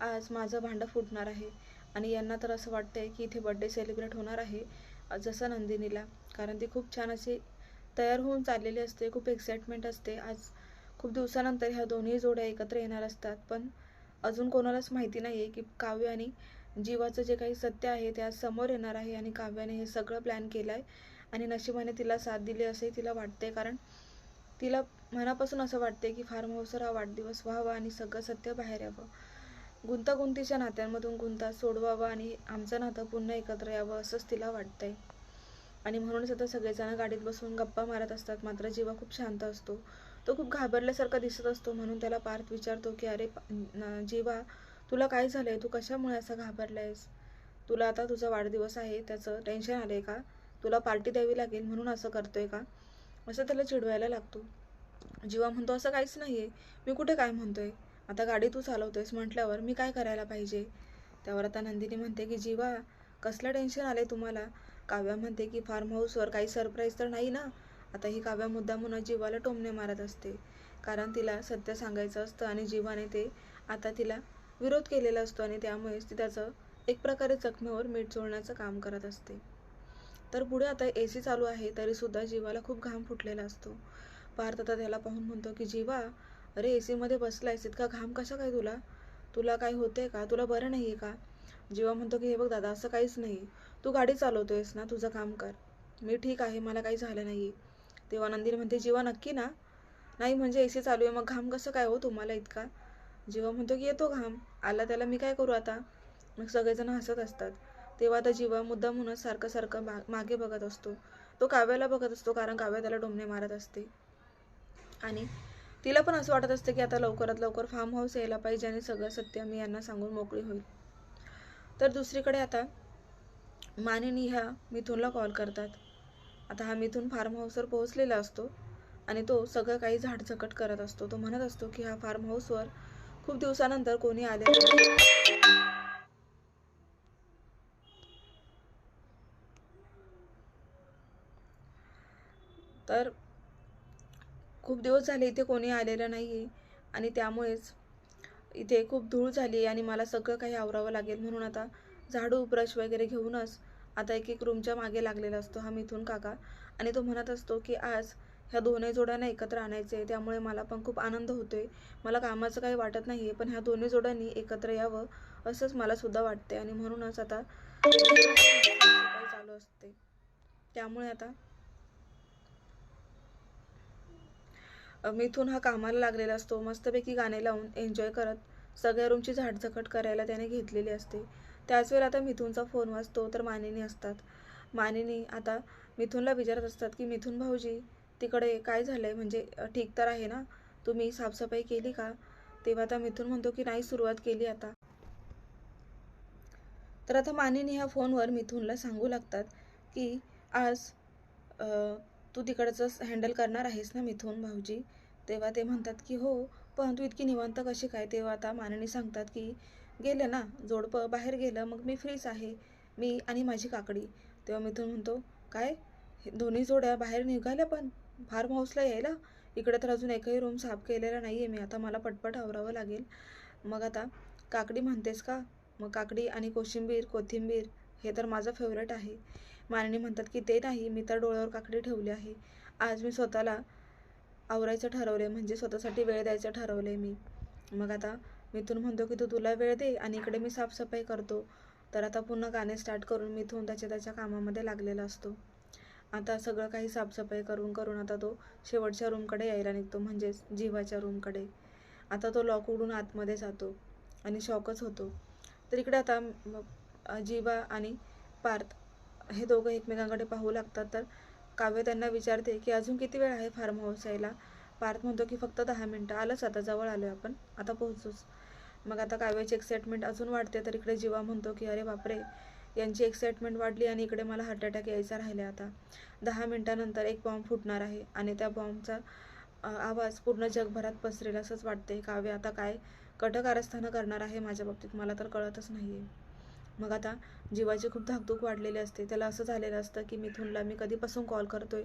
आज माझं भांडं फुटणार आहे. आणि यांना तर असं वाटतंय की इथे बड्डे सेलिब्रेट होणार आहे जसं नंदिनीला. कारण ती खूप छान अशी तयार होऊन चाललेली असते खूप एक्साइटमेंट असते. आज खूप दिवसानंतर ह्या दोन्ही जोड्या एकत्र येणार असतात. पण अजून कोणालाच माहिती नाही आहे की काव्य आणि जीवाचं जे काही सत्य आहे ते आज समोर येणार आहे आणि काव्याने हे सगळं प्लॅन केलं आहे आणि नशिबाने तिला साथ दिली असे तिला वाटते कारण तिला मनापासून असं वाटते की फार्म हाऊसवर हा वाढदिवस व्हावा आणि सगळं सत्य बाहेर यावं. गुंतागुंतीच्या नात्यांमधून गुंता सोडवावा आणि आमचं नातं पुन्हा एकत्र यावं असंच तिला वाटतंय. आणि म्हणूनच आता सगळेजण गाडीत बसून गप्पा मारत असतात. मात्र जीवा खूप शांत असतो. तो खूप घाबरल्यासारखा दिसत असतो. म्हणून त्याला पार्थ विचारतो की अरे जीवा तुला काय झालंय? तू कशामुळे असं घाबरलायस? तुला आता तुझा वाढदिवस आहे. त्याचं टेन्शन आलंय का? तुला पार्टी द्यावी लागेल. म्हणून असं करतोय का? असं त्याला चिडवायला लागतो. जीवा म्हणतो असं काहीच नाहीये. मी कुठे काय म्हणतोय? आता गाडी तू चालवतोयस म्हटल्यावर मी काय करायला पाहिजे? त्यावर आता नंदिनी म्हणते की जीवा कसलं टेन्शन आले तुम्हाला? काव्या म्हणते की फार्म हाऊसवर काही सरप्राईज तर नाही ना? आता ही काव्या मुद्दामून जीवाला टोमणे मारत असते. कारण तिला सत्य सांगायचं असतं आणि जीवाने ते आता तिला विरोध केलेला असतो आणि त्यामुळेच ती त्याचं एक प्रकारे जखमेवर मीठ चोळण्याचं काम करत असते. तर पुढे आता ए सी चालू आहे तरीसुद्धा जीवाला खूप घाम फुटलेला असतो. पार्थ आता त्याला पाहून म्हणतो की जीवा अरे ए सीमध्ये बसलायस इतका घाम कसा काय तुला? तुला काय होते का? तुला बरं नाही आहे का? जीवा म्हणतो की हे बघ दादा असं काहीच नाही. तू गाडी चालवतोयस ना तुझं काम कर. मी ठीक आहे मला काही झालं नाही तेव्हा नंदिनी म्हणते जीवा नक्की ना? नाही म्हणजे ए सी चालू आहे मग घाम कसं काय हो तुम्हाला इतका? जीवा म्हणतो की येतो घाम. आला त्याला मी काय करू आता? मग सगळेजण हसत असतात. तेव्हा आता जीवा म्हणूनच सारखं सारखं मा मागे बघत असतो. तो काव्याला बघत असतो कारण काव्या त्याला डोमणे मारत असते. आणि तिला पण असं वाटत असतं की आता लवकरात लवकर फार्म हाऊस यायला पाहिजे आणि सगळं सत्य मी यांना सांगून मोकळी होईल. तर दुसरीकडे आता मानिनी ह्या मिथूनला कॉल करतात. आता हा मिथून फार्म हाऊसवर पोहोचलेला असतो आणि तो सगळं काही झाडझकट करत असतो. तो म्हणत असतो की हा फार्म हाऊसवर खूप दिवसानंतर कोणी आले तर खूप दिवस झाले इथे कोणी आलेलं नाही आहे आणि त्यामुळेच इथे खूप धूळ झाली आणि मला सगळं काही आवरावं लागेल. म्हणून आता झाडू ब्रश वगैरे घेऊनच आता एक एक रूमच्या मागे लागलेला असतो हा मिथून काका. आणि तो म्हणत असतो की आज ह्या दोन्ही जोड्यांना एकत्र आणायचं आहे त्यामुळे मला पण खूप आनंद होतोय. मला कामाचं काही वाटत नाही आहे पण ह्या दोन्ही जोड्यांनी एकत्र यावं असंच मला सुद्धा वाटते आणि म्हणूनच आता चालू असते. त्यामुळे आता मिथून हा कामाला लागलेला असतो. मस्तपैकी गाणे लावून एन्जॉय करत सगळ्या रूमची झाडझकट करायला त्याने घेतलेली असते. त्याच वेळेला आता मिथूनचा फोन वाजतो तर मानिनी असतात. मानिनी आता मिथूनला विचारत असतात की मिथून भाऊजी तिकडे काय झालंय? म्हणजे ठीक तर आहे ना? तुम्ही साफसफाई केली का? तेव्हा आता मिथून म्हणतो की नाही सुरुवात केली आता. तर आता मानिनी ह्या फोनवर मिथूनला सांगू लागतात की आज तू तिकडचं हँडल करणार आहेस ना मिथून भाऊजी? तेव्हा ते म्हणतात की हो परंतु इतकी निवांत कशी काय? तेव्हा आता माननी सांगतात की गेलं ना जोडपं बाहेर गेलं मग मी फ्रीच आहे मी आणि माझी काकडी. तेव्हा मिथून म्हणतो काय? हे दोन्ही जोड्या बाहेर निघाल्या पण? फार्म हाऊसला यायला? इकडे तर अजून एकही रूम साफ केलेला नाही आहे मी आता मला पटपट आवरावं लागेल. मग आता काकडी म्हणतेस का? मग काकडी आणि कोशिंबीर कोथिंबीर हे तर माझं फेवरेट आहे. माननी म्हणतात की ते नाही मी तर डोळ्यावर काकडी ठेवली आहे. आज मी स्वतःला आवरायचं ठरवले म्हणजे स्वतःसाठी वेळ द्यायचं ठरवले मी. मग आता मिथून म्हणतो की तू तुला वेळ दे आणि इकडे मी साफसफाई करतो. तर आता पुन्हा गाणे स्टार्ट करून मिथून त्याच्या त्याच्या कामामध्ये लागलेला असतो. आता सगळं काही साफसफाई करून करून आता तो शेवटच्या रूमकडे यायला निघतो म्हणजेच जीवाच्या रूमकडे आता तो लॉक उडून आतमध्ये जातो आणि शॉकच होतो. तर इकडे आता जीवा आणि पार्थ हे दोघं एकमेकांकडे पाहू लागतात. तर काव्य त्यांना विचारते की अजून किती वेळ आहे फार्म हाऊस यायला पार्थ म्हणतो की फक्त दहा मिनटं. आलंच आता जवळ आलो आपण. आता पोहोचूच. मग आता काव्याची एक्साइटमेंट अजून वाढते तर इकडे जीवा म्हणतो की अरे बापरे यांची एक्साइटमेंट वाढली आणि इकडे मला हार्ट अटॅक यायचा राहिला आता. दहा मिनटानंतर एक बॉम्ब फुटणार आहे आणि त्या बॉम्बचा आवाज पूर्ण जगभरात पसरेल असंच वाटते काव्य आता काय कटकारस्थानं करणार आहे माझ्या बाबतीत मला तर कळतच नाही आहे मग आता जीवाची खूप धाकधूक वाढलेली असते. त्याला असं झालेलं असतं की मिथूनला मी कधीपासून कॉल करतोय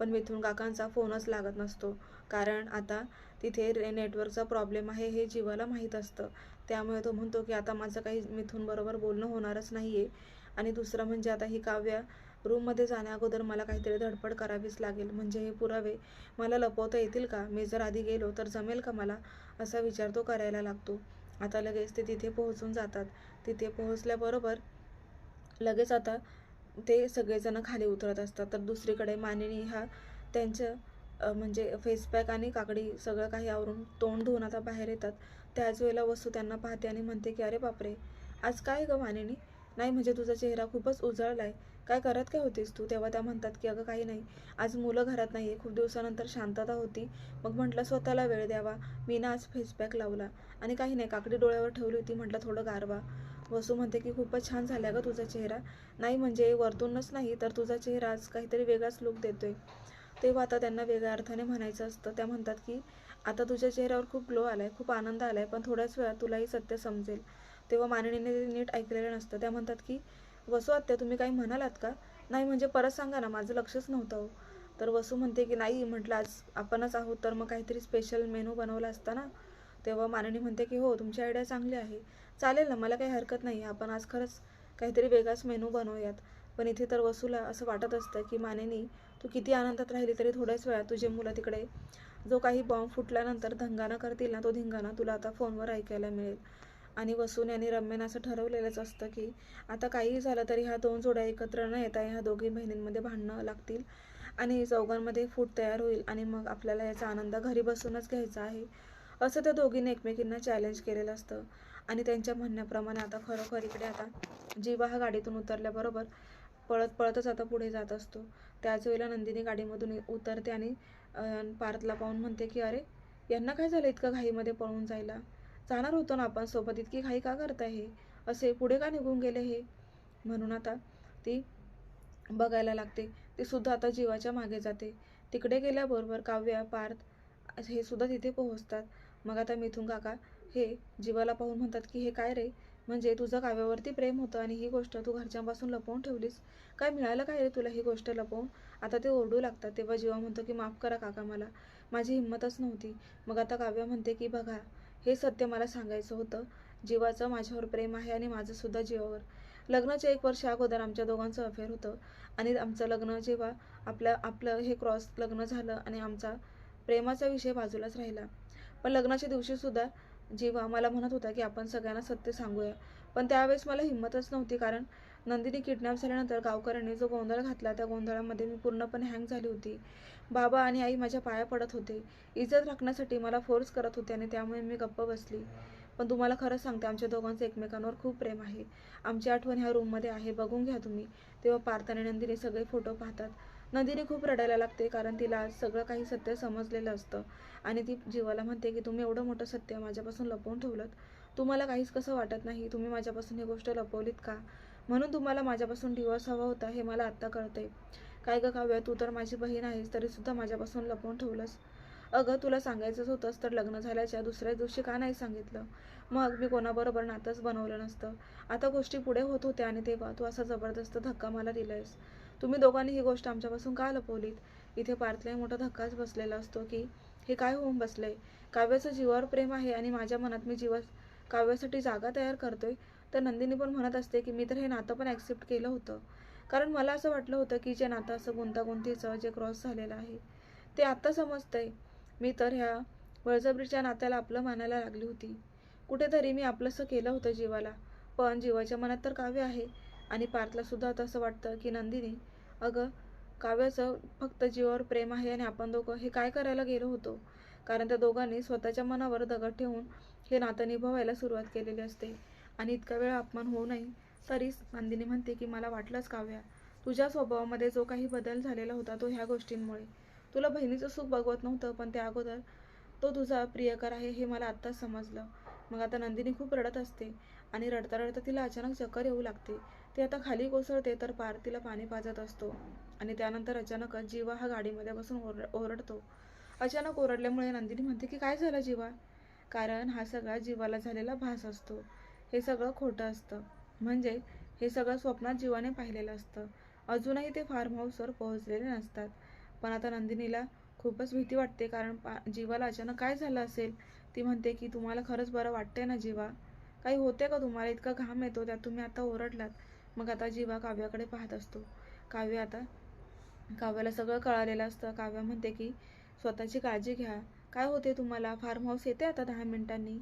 पण मिथून काकांचा फोनच लागत नसतो. कारण आता तिथे रे नेटवर्कचा प्रॉब्लेम आहे हे जीवाला माहीत असतं. त्यामुळे तो म्हणतो की आता माझं काही मिथून बरोबर बोलणं होणारच नाही आहे आणि दुसरं म्हणजे आता ही काव्या रूममध्ये जाण्याअगोदर मला काहीतरी धडपड करावीच लागेल. म्हणजे हे पुरावे मला लपवता येतील का? मी जर आधी गेलो तर जमेल का मला? असा विचार तो करायला लागतो. आता लगेच ते तिथे पोहोचून जातात. तिथे पोहोचल्याबरोबर लगेच आता ते सगळेजण खाली उतरत असतात. तर दुसरीकडे मानिनी हा त्यांचं म्हणजे फेसपॅक आणि काकडी सगळं काही आवरून तोंड धुवून आता बाहेर येतात. त्याच वेळेला वस्तू त्यांना पाहते आणि म्हणते की अरे बापरे! आज काय गं मानिनी? नाही म्हणजे तुझा चेहरा खूपच उजळला आहे काय करत काय होतीस तू? तेव्हा त्या म्हणतात की अगं काही नाही. आज मुलं घरात नाही आहे खूप दिवसानंतर शांतता होती. मग म्हटलं स्वतःला वेळ द्यावा. मी ना आज फेसपॅक लावला. आणि काही नाही काकडी डोळ्यावर ठेवली होती. म्हटलं थोडं गारवा. वसू म्हणते की खूपच छान झाला गं तुझा चेहरा. नाही म्हणजे वरतूनच नाही तर तुझा चेहरा आज काहीतरी वेगळाच लुक देतोय. तेव्हा आता त्यांना वेगळ्या अर्थाने म्हणायचं असतं. त्या म्हणतात की आता तुझ्या चेहऱ्यावर खूप ग्लो आलाय खूप आनंद आलाय पण थोड्याच वेळात तुलाही सत्य समजेल. तेव्हा माननीने ते नीट ऐकलेलं नसतं. त्या म्हणतात की वसू आत्या तुम्ही काही म्हणालात का? नाही म्हणजे परत सांगा ना माझं लक्षच नव्हतं हो तर वसू म्हणते की नाही म्हटलं आज आपणच आहोत तर मग काहीतरी स्पेशल मेनू बनवला असता ना? तेव्हा माननी म्हणते की हो तुमची आयडिया चांगली आहे. चालेल ना मला काही हरकत नाही आपण आज खरंच काहीतरी वेगळाच मेनू बनवूयात. पण इथे तर वसूला असं वाटत असतं की मानेनी तू किती आनंदात राहिली तरी थोड्याच वेळात तुझे मुलं तिकडे जो काही बॉम्ब फुटल्यानंतर धंगाणा करतील ना तो धिंगाणा तुला आता फोनवर ऐकायला मिळेल. आणि वसून आणि रम्यानं असं ठरवलेलंच असतं की आता काहीही झालं तरी ह्या दोन जोड्या एकत्र न येता ह्या दोघी बहिणींमध्ये भांडणं लागतील आणि चौघांमध्ये फूट तयार होईल आणि मग आपल्याला याचा आनंद घरी बसूनच घ्यायचा आहे. असं त्या दोघींनी एकमेकींना चॅलेंज केलेलं असतं. आणि त्यांच्या म्हणण्याप्रमाणे आता खरोखर इकडे आता जीवा हा गाडीतून उतरल्याबरोबर पळत पळतच आता पुढे जात असतो. त्याच वेळेला नंदिनी गाडीमधून उतरते आणि पार्थला पाहून म्हणते की अरे यांना काय झालं इतकं घाईमध्ये पळून जायला? जाणार होतो ना आपण सोबत? इतकी घाई का करताय हे? असे पुढे का निघून गेले हे? म्हणून आता ती बघायला लागते. ती सुद्धा आता जीवाच्या मागे जाते. तिकडे गेल्याबरोबर काव्या पार्थ हे सुद्धा तिथे पोहोचतात. मग आता मिथून काका हे जीवाला पाहून म्हणतात की हे काय रे? म्हणजे तुझं काव्यावरती प्रेम होतं आणि ही गोष्ट तू घरच्यांपासून लपवून ठेवलीस? काय मिळालं काय रे तुला ही गोष्ट लपवून? आता ते ओरडू लागतात. तेव्हा जीवा म्हणतो की माफ करा काका मला. माझी हिंमतच नव्हती. मग आता काव्या म्हणते की बघा हे सत्य मला सांगायचं होतं. जीवाचं माझ्यावर प्रेम आहे आणि माझं सुद्धा जीवावर. लग्नाच्या एक वर्ष अगोदर आमच्या दोघांचं अफेअर होतं. आणि आमचं लग्न जेव्हा आपलं आपलं हे क्रॉस लग्न झालं आणि आमचा प्रेमाचा विषय बाजूलाच राहिला. पण लग्नाच्या दिवशी सुद्धा जीवा मला म्हणत होता की आपण सगळ्यांना सत्य सांगूया. पण त्यावेळेस मला हिंमतच नव्हती कारण नंदिनी किडनॅप झाल्यानंतर गावकऱ्यांनी जो गोंधळ घातला त्या गोंधळामध्ये मी पूर्णपणे हँग झाली होती. बाबा आणि आई माझ्या पाया पडत होते. इज्जत राखण्यासाठी मला फोर्स करत होते आणि त्यामुळे मी गप्प बसली. पण तुम्हाला खरं सांगते आमच्या दोघांचं एकमेकांवर खूप प्रेम आहे. आमची आठवण ह्या रूममध्ये आहे बघून घ्या तुम्ही. तेव्हा पार्थ आणि नंदिनी सगळे फोटो पाहतात. नंदिनी खूप रडायला लागते कारण तिला आज सगळं काही सत्य समजलेलं असतं. आणि ती जीवाला म्हणते की तुम्ही एवढं मोठं सत्य माझ्यापासून लपवून ठेवलं तुम्हाला काहीच कसं वाटत नाही? तुम्ही माझ्यापासून ही गोष्ट लपवलीत का? म्हणून तुम्हाला माझ्यापासून डिवॉर्स हवा होता हे मला आत्ता कळतंय. काय गं काव्या तू तर माझी बहीण आहेस तरीसुद्धा माझ्यापासून लपवून ठेवलंस. अगं तुला सांगायचंच होतंस तर लग्न झाल्याच्या दुसऱ्या दिवशी का नाही सांगितलं? मग मी कोणाबरोबर नातंच बनवलं नसतं. आता गोष्टी पुढे होत होत्या आणि तेव्हा तू असा जबरदस्त धक्का मला दिलायस. तुम्ही दोघांनी ही गोष्ट आमच्यापासून का लपवलीत? इथे पार्थलाही मोठा धक्काच बसलेला असतो की? हे काय होऊन बसलंय? काव्याचं जीवावर प्रेम आहे आणि माझ्या मनात मी जीवा काव्यासाठी जागा तयार करतोय. तर नंदिनी पण म्हणत असते की मी तर हे नातं पण ॲक्सेप्ट केलं होतं. कारण मला असं वाटलं होतं की जे नातं असं गुंतागुंतीचं जे क्रॉस झालेलं आहे ते आत्ता समजतंय. मी तर ह्या वळजबरीच्या नात्याला आपलं मानायला लागली होती. कुठेतरी मी आपलंसं केलं होतं जीवाला पण जीवाच्या मनात तर काव्य आहे आणि पार्थलासुद्धा आता असं वाटतं की नंदिनी अगं काव्याचं फक्त जीवावर प्रेम आहे आणि आपण दोघं हे काय करायला गेलो होतो? कारण त्या दोघांनी स्वतःच्या मनावर दगड ठेवून हे नातं निभावायला सुरुवात केलेली असते. आणि इतका वेळ अपमान होऊ नये तरीच नंदिनी म्हणते की मला वाटलंच काव्या तुझ्या स्वभावामध्ये जो काही बदल झालेला होता तो ह्या गोष्टींमुळे. तुला बहिणीचं सुख बघवत नव्हतं पण त्या अगोदर तो तुझा प्रियकर आहे हे मला आत्ताच समजलं. मग आता नंदिनी खूप रडत असते आणि रडता रडता तिला अचानक चक्कर येऊ लागते. ती आता खाली कोसळते तर पार तिला पाणी पाजत असतो आणि त्यानंतर अचानकच जीवा हा गाडीमध्ये बसून ओर ओरडतो. अचानक ओरडल्यामुळे नंदिनी म्हणते की काय झालं जीवा? कारण हा सगळा जीवाला झालेला भास असतो. हे सगळं खोटं असतं. म्हणजे हे सगळं स्वप्नात जीवाने पाहिलेलं असतं. अजूनही ते फार्म हाऊसवर पोहोचलेले नसतात. पण आता नंदिनीला खूपच भीती वाटते कारण पा जीवाला अचानक काय झालं असेल? ती म्हणते की तुम्हाला खरंच बरं वाटतंय ना जीवा? काही होते का तुम्हाला? इतका घाम येतो त्यात तुम्ही आता ओरडलात. मग आता जीवा काव्याकडे पाहत असतो. काव्य आता काव्याला सगळं कळालेलं असतं. काव्य म्हणते की स्वतःची काळजी घ्या. काय होते तुम्हाला? फार्म हाऊस येते आता दहा मिनिटांनी?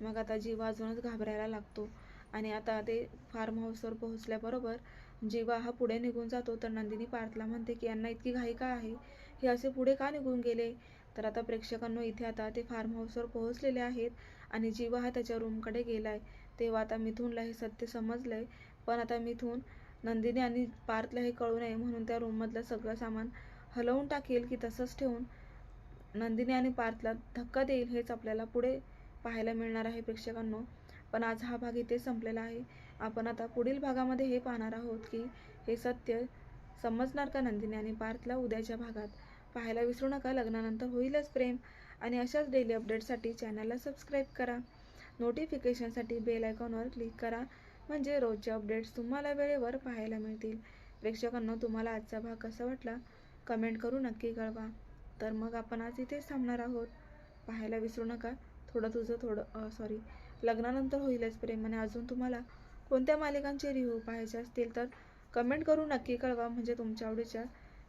मग आता जीवा अजूनच घाबरायला लागतो. आणि आता ते फार्म हाऊसवर पोहोचल्याबरोबर जीवा हा पुढे निघून जातो तर नंदिनी पार्थला म्हणते की यांना इतकी घाई का आहे? हे असे पुढे का निघून गेले? तर आता प्रेक्षकांनो इथे आता ते फार्म हाऊसवर पोहोचलेले आहेत आणि जीवा हा त्याच्या रूमकडे गेलाय तेव्हा आता मिथूनला हे सत्य समजलंय. पण आता मिथून नंदिनी आणि पार्थला हे कळू नये म्हणून त्या रूममधलं सगळं सामान हलवून टाकेल की तसंच ठेवून नंदिनी आणि पार्थला धक्का देईल हेच आपल्याला पुढे पाहायला मिळणार आहे प्रेक्षकांनो. पण आज हा भाग इथे संपलेला आहे. आपण आता पुढील भागामध्ये हे पाहणार आहोत की हे सत्य समजणार का नंदिनी आणि पार्थला उद्याच्या भागात? पाहायला विसरू नका लग्नानंतर होईलच प्रेम. आणि अशाच डेली अपडेटसाठी चॅनलला सबस्क्राईब करा. नोटिफिकेशनसाठी बेल आयकॉनवर क्लिक करा. म्हणजे रोजचे अपडेट्स तुम्हाला वेळेवर पाहायला मिळतील. प्रेक्षकांना तुम्हाला आजचा भाग कसा वाटला? कमेंट करू नक्की कळवा. तर मग आपण आज इथेच थांबणार आहोत. पाहायला विसरू नका. थोडं तुझं थोडं सॉरी लग्नानंतर होईलच प्रेम. आणि अजून तुम्हाला कोणत्या मालिकांचे रिव्ह्यू पाहायचे असतील तर कमेंट करून नक्की कळवा. म्हणजे तुमच्या आवडीच्या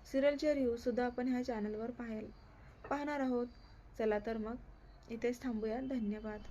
सिरियलचे रिव्ह्यूसुद्धा आपण ह्या चॅनलवर पाहायला पाहणार आहोत. चला तर मग इथेच थांबूया. धन्यवाद.